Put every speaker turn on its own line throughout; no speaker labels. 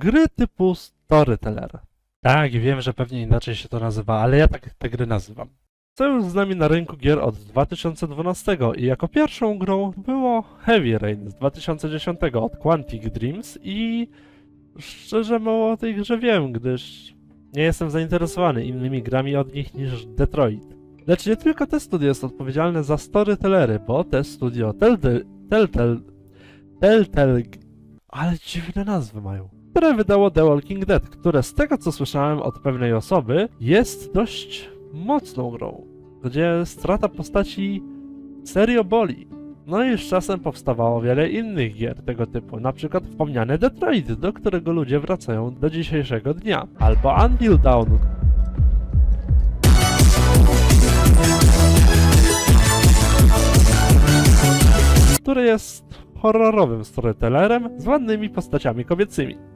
Gry typu Storyteller. Tak, wiem, że pewnie inaczej się to nazywa, ale ja tak te gry nazywam. Co już z nami na rynku gier od 2012 i jako pierwszą grą było Heavy Rain z 2010 od Quantic Dreams i szczerze mało o tej grze wiem, gdyż nie jestem zainteresowany innymi grami od nich niż Detroit. Lecz nie tylko te studio jest odpowiedzialne za storytellery, bo te studio Telltale, Telltale, Telltale, ale dziwne nazwy mają, które wydało The Walking Dead, które z tego co słyszałem od pewnej osoby jest dość mocną grą, gdzie strata postaci serio boli. No i z czasem powstawało wiele innych gier tego typu, na przykład wspomniany Detroit, do którego ludzie wracają do dzisiejszego dnia, albo Until Dawn, który jest horrorowym storytellerem z ładnymi postaciami kobiecymi,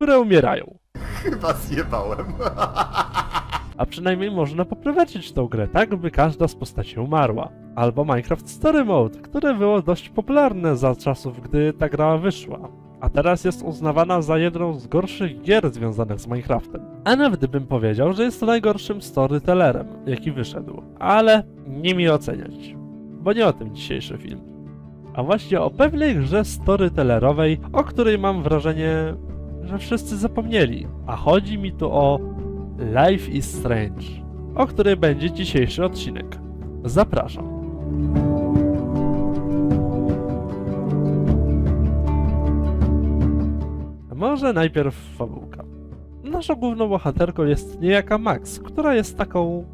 które umierają.
Chyba zjebałem.
A przynajmniej można poprowadzić tą grę tak, by każda z postaci umarła. Albo Minecraft Story Mode, które było dość popularne za czasów, gdy ta gra wyszła. A teraz jest uznawana za jedną z gorszych gier związanych z Minecraftem. A nawet bym powiedział, że jest najgorszym storytellerem, jaki wyszedł. Ale nie mi oceniać, bo nie o tym dzisiejszy film. A właśnie o pewnej grze storytellerowej, o której mam wrażenie, że wszyscy zapomnieli. A chodzi mi tu o Life is Strange, o której będzie dzisiejszy odcinek. Zapraszam. Może najpierw fabułka. Naszą główną bohaterką jest niejaka Max, która jest taką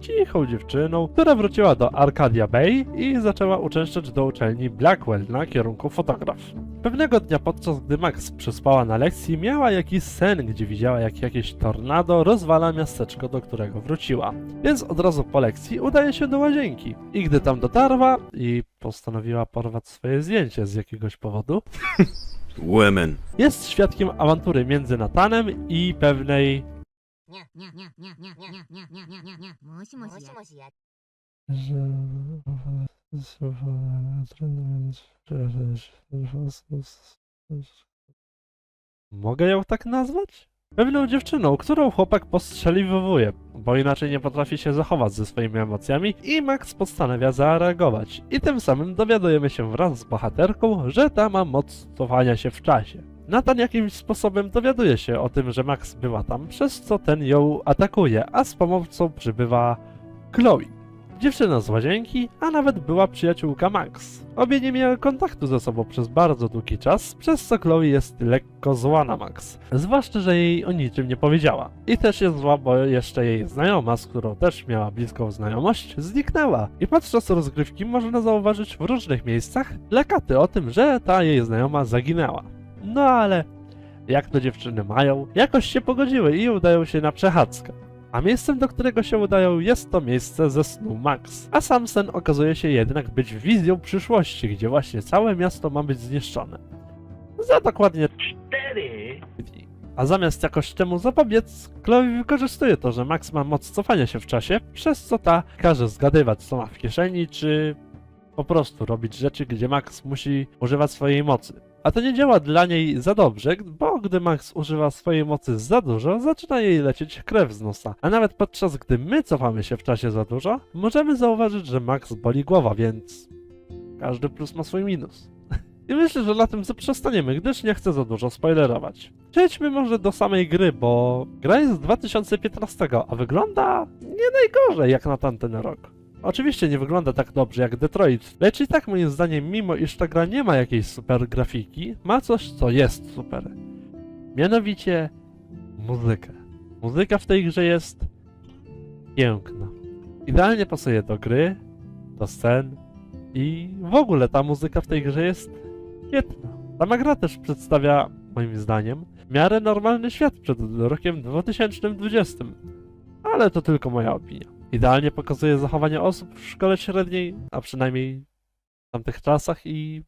cichą dziewczyną, która wróciła do Arcadia Bay i zaczęła uczęszczać do uczelni Blackwell na kierunku fotograf. Pewnego dnia podczas gdy Max przespała na lekcji, miała jakiś sen, gdzie widziała jak jakieś tornado rozwala miasteczko, do którego wróciła. Więc od razu po lekcji udaje się do łazienki. I gdy tam dotarła i postanowiła porwać swoje zdjęcie z jakiegoś powodu,
Women.
jest świadkiem awantury między Natanem i pewnej
にゃにゃにゃにゃにゃにゃにゃにゃにゃにゃにゃにゃもしもしや
もしや
Mogę ją tak nazwać? Pewną dziewczyną, którą chłopak postrzeliwuje, bo inaczej nie potrafi się zachować ze swoimi emocjami i Max postanawia zareagować. I tym samym dowiadujemy się wraz z bohaterką, że ta ma moc cofania się w czasie. Nathan jakimś sposobem dowiaduje się o tym, że Max była tam, przez co ten ją atakuje, a z pomocą przybywa Chloe. Dziewczyna z łazienki, a nawet była przyjaciółka Max. Obie nie miały kontaktu ze sobą przez bardzo długi czas, przez co Chloe jest lekko zła na Max. Zwłaszcza, że jej o niczym nie powiedziała. I też jest zła, bo jeszcze jej znajoma, z którą też miała bliską znajomość, zniknęła. I podczas rozgrywki można zauważyć w różnych miejscach plakaty o tym, że ta jej znajoma zaginęła. No ale jak to dziewczyny mają, jakoś się pogodziły i udają się na przechadzkę. A miejscem, do którego się udają, jest to miejsce ze snu Max. A sam sen okazuje się jednak być wizją przyszłości, gdzie właśnie całe miasto ma być zniszczone. Za dokładnie 4 dni. A zamiast jakoś temu zapobiec, Chloe wykorzystuje to, że Max ma moc cofania się w czasie, przez co ta każe zgadywać, co ma w kieszeni, czy po prostu robić rzeczy, gdzie Max musi używać swojej mocy. A to nie działa dla niej za dobrze, bo gdy Max używa swojej mocy za dużo, zaczyna jej lecieć krew z nosa. A nawet podczas gdy my cofamy się w czasie za dużo, możemy zauważyć, że Max boli głowa, więc każdy plus ma swój minus. I myślę, że na tym zaprzestaniemy, gdyż nie chcę za dużo spoilerować. Przejdźmy może do samej gry, bo gra jest z 2015, a wygląda nie najgorzej jak na tamten rok. Oczywiście nie wygląda tak dobrze jak Detroit, lecz i tak moim zdaniem, mimo iż ta gra nie ma jakiejś super grafiki, ma coś, co jest super. Mianowicie muzykę. Muzyka w tej grze jest piękna. Idealnie pasuje do gry, do scen i w ogóle ta muzyka w tej grze jest świetna. Sama gra też przedstawia, moim zdaniem, w miarę normalny świat przed rokiem 2020. Ale to tylko moja opinia. Idealnie pokazuje zachowanie osób w szkole średniej, a przynajmniej w tamtych czasach i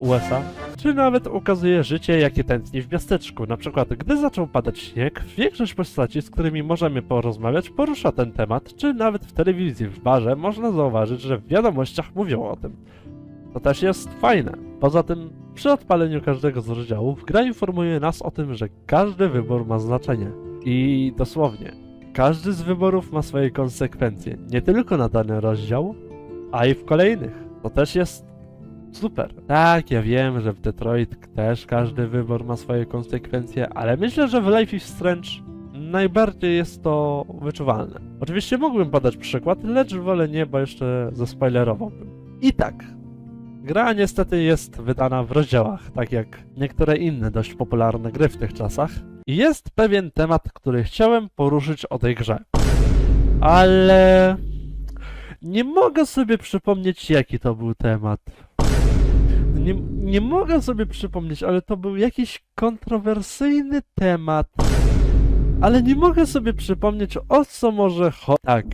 USA. Czy nawet ukazuje życie, jakie tętni w miasteczku. Na przykład, gdy zaczął padać śnieg, większość postaci, z którymi możemy porozmawiać, porusza ten temat, czy nawet w telewizji, w barze można zauważyć, że w wiadomościach mówią o tym. To też jest fajne. Poza tym, Przy odpaleniu każdego z rozdziałów gra informuje nas o tym, że każdy wybór ma znaczenie. I dosłownie, każdy z wyborów ma swoje konsekwencje, nie tylko na dany rozdział, a i w kolejnych. To też jest super. Tak, ja wiem, że w Detroit też każdy wybór ma swoje konsekwencje, ale myślę, że w Life is Strange najbardziej jest to wyczuwalne. Oczywiście mógłbym podać przykład, lecz wolę nie, bo jeszcze zaspoilerowałbym. I tak, gra niestety jest wydana w rozdziałach, tak jak niektóre inne dość popularne gry w tych czasach. Jest pewien temat, który chciałem poruszyć o tej grze. Ale nie mogę sobie przypomnieć, jaki to był temat. Nie, nie mogę sobie przypomnieć, ale to był jakiś kontrowersyjny temat. Ale nie mogę sobie przypomnieć, o co może chodzić. Tak.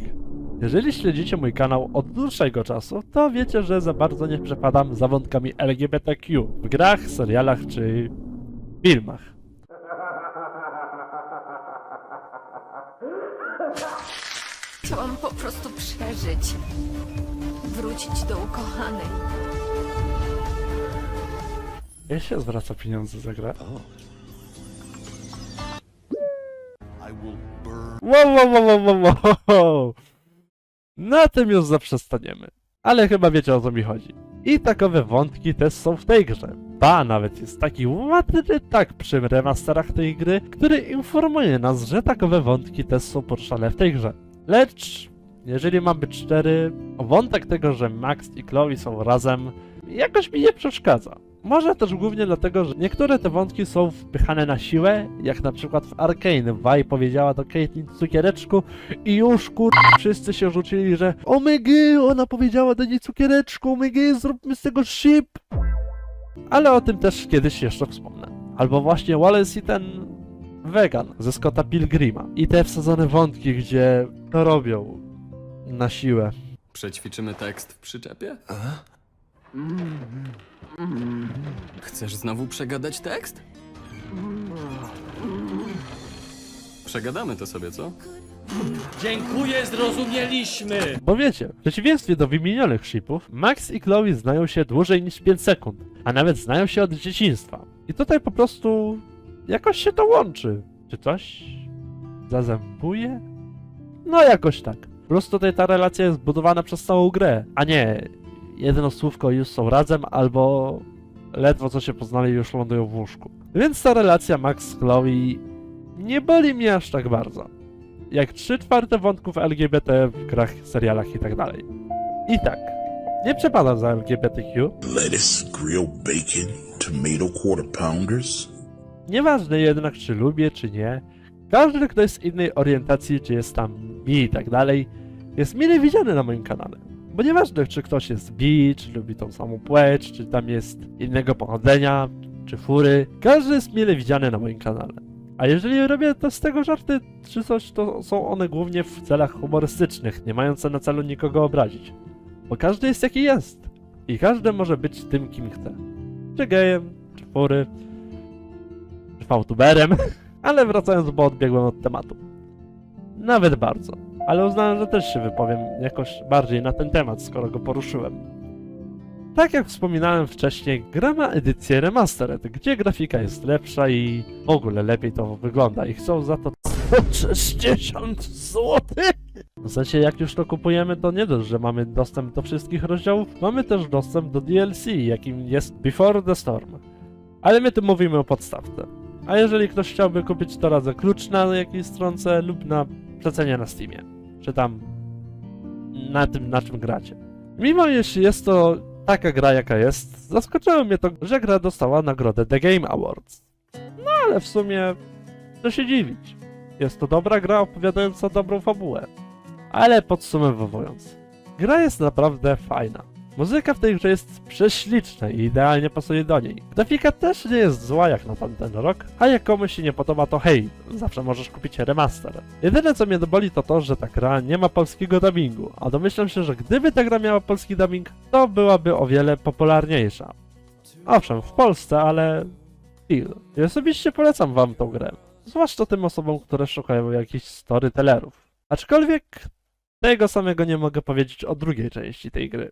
Jeżeli śledzicie mój kanał od dłuższego czasu, to wiecie, że za bardzo nie przepadam za wątkami LGBTQ w grach, serialach czy filmach.
Chciałam po prostu przeżyć. Wrócić do ukochanej.
Ja się zwraca pieniądze za grę. Wow, wow, wow, wow, wow, wow. Na tym już zaprzestaniemy. Ale chyba wiecie o co mi chodzi. I takowe wątki też są w tej grze. Ba, nawet jest taki ładny tak przy remasterach tej gry, który informuje nas, że takowe wątki też są poruszane w tej grze. Lecz, jeżeli mam być szczery, wątek tego, że Max i Chloe są razem, jakoś mi nie przeszkadza. Może też głównie dlatego, że niektóre te wątki są wpychane na siłę, jak na przykład w Arkane. Vi powiedziała do Caitlyn cukiereczku i już kur... wszyscy się rzucili, że omygy, ona powiedziała do niej cukiereczku, omygy, zróbmy z tego ship. Ale o tym też kiedyś jeszcze wspomnę. Albo właśnie Wallace i ten wegan ze Scotta Pilgrima. I te wsadzone wątki, gdzie to robią na siłę.
Przećwiczymy tekst w przyczepie? Chcesz znowu przegadać tekst? Przegadamy to sobie, co?
Dziękuję, zrozumieliśmy!
Bo wiecie, w przeciwieństwie do wymienionych shipów, Max i Chloe znają się dłużej niż 5 sekund, a nawet znają się od dzieciństwa. I tutaj po prostu jakoś się to łączy. Czy coś zazębuje? No jakoś tak. Plus tutaj ta relacja jest budowana przez całą grę, a nie jedno słówko już są razem, albo ledwo co się poznali już lądują w łóżku. Więc ta relacja Max-Chloe nie boli mnie aż tak bardzo jak 3 czwarte wątków LGBT w grach, serialach i tak dalej. I tak, nie przepadam za LGBTQ,
lettuce, grilled bacon, tomato quarter pounders.
nieważne jednak czy lubię czy nie, każdy kto jest innej orientacji, czy jest tam bi i tak dalej, jest mile widziany na moim kanale. Bo nieważne czy ktoś jest bi, czy lubi tą samą płeć, czy tam jest innego pochodzenia, czy fury, każdy jest mile widziany na moim kanale. A jeżeli robię to z tego żarty czy coś, to są one głównie w celach humorystycznych, nie mające na celu nikogo obrazić. Bo każdy jest jaki jest. I każdy może być tym, kim chce. Czy gejem, czy fury, czy fałtuberem. Ale wracając, bo odbiegłem od tematu. Nawet bardzo. Ale uznałem, że też się wypowiem jakoś bardziej na ten temat, skoro go poruszyłem. Tak jak wspominałem wcześniej, gra ma edycję Remastered, gdzie grafika jest lepsza i w ogóle lepiej to wygląda i chcą za to 160 zł. W sensie jak już to kupujemy, to nie dość, że mamy dostęp do wszystkich rozdziałów, mamy też dostęp do DLC, jakim jest Before the Storm. Ale my tu mówimy o podstawce. A jeżeli ktoś chciałby kupić, to radzę klucz na jakiejś stronce lub na przecenie na Steamie. Czy tam na tym, na czym gracie. Mimo jeśli jest to taka gra jaka jest, zaskoczyło mnie to, że gra dostała nagrodę The Game Awards. No ale w sumie, co się dziwić. Jest to dobra gra opowiadająca dobrą fabułę. Ale podsumowując, gra jest naprawdę fajna. Muzyka w tej grze jest prześliczna i idealnie pasuje do niej. Grafika też nie jest zła jak na tamten rok, a jak komuś się nie podoba to hej, zawsze możesz kupić remaster. Jedyne co mnie boli to to, że ta gra nie ma polskiego dubbingu, a domyślam się, że gdyby ta gra miała polski dubbing, to byłaby o wiele popularniejsza. Owszem, w Polsce, ale... Still. I osobiście polecam wam tą grę. Zwłaszcza tym osobom, które szukają jakichś storytellerów. Aczkolwiek tego samego nie mogę powiedzieć o drugiej części tej gry.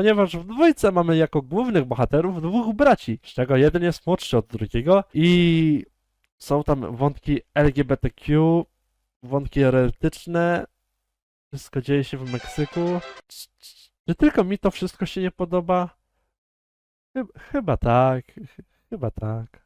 Ponieważ w dwójce mamy jako głównych bohaterów dwóch braci, z czego jeden jest młodszy od drugiego i są tam wątki LGBTQ, wątki erotyczne, wszystko dzieje się w Meksyku. Czy- tylko mi to wszystko się nie podoba? Chyba, chyba tak, ch- chyba tak.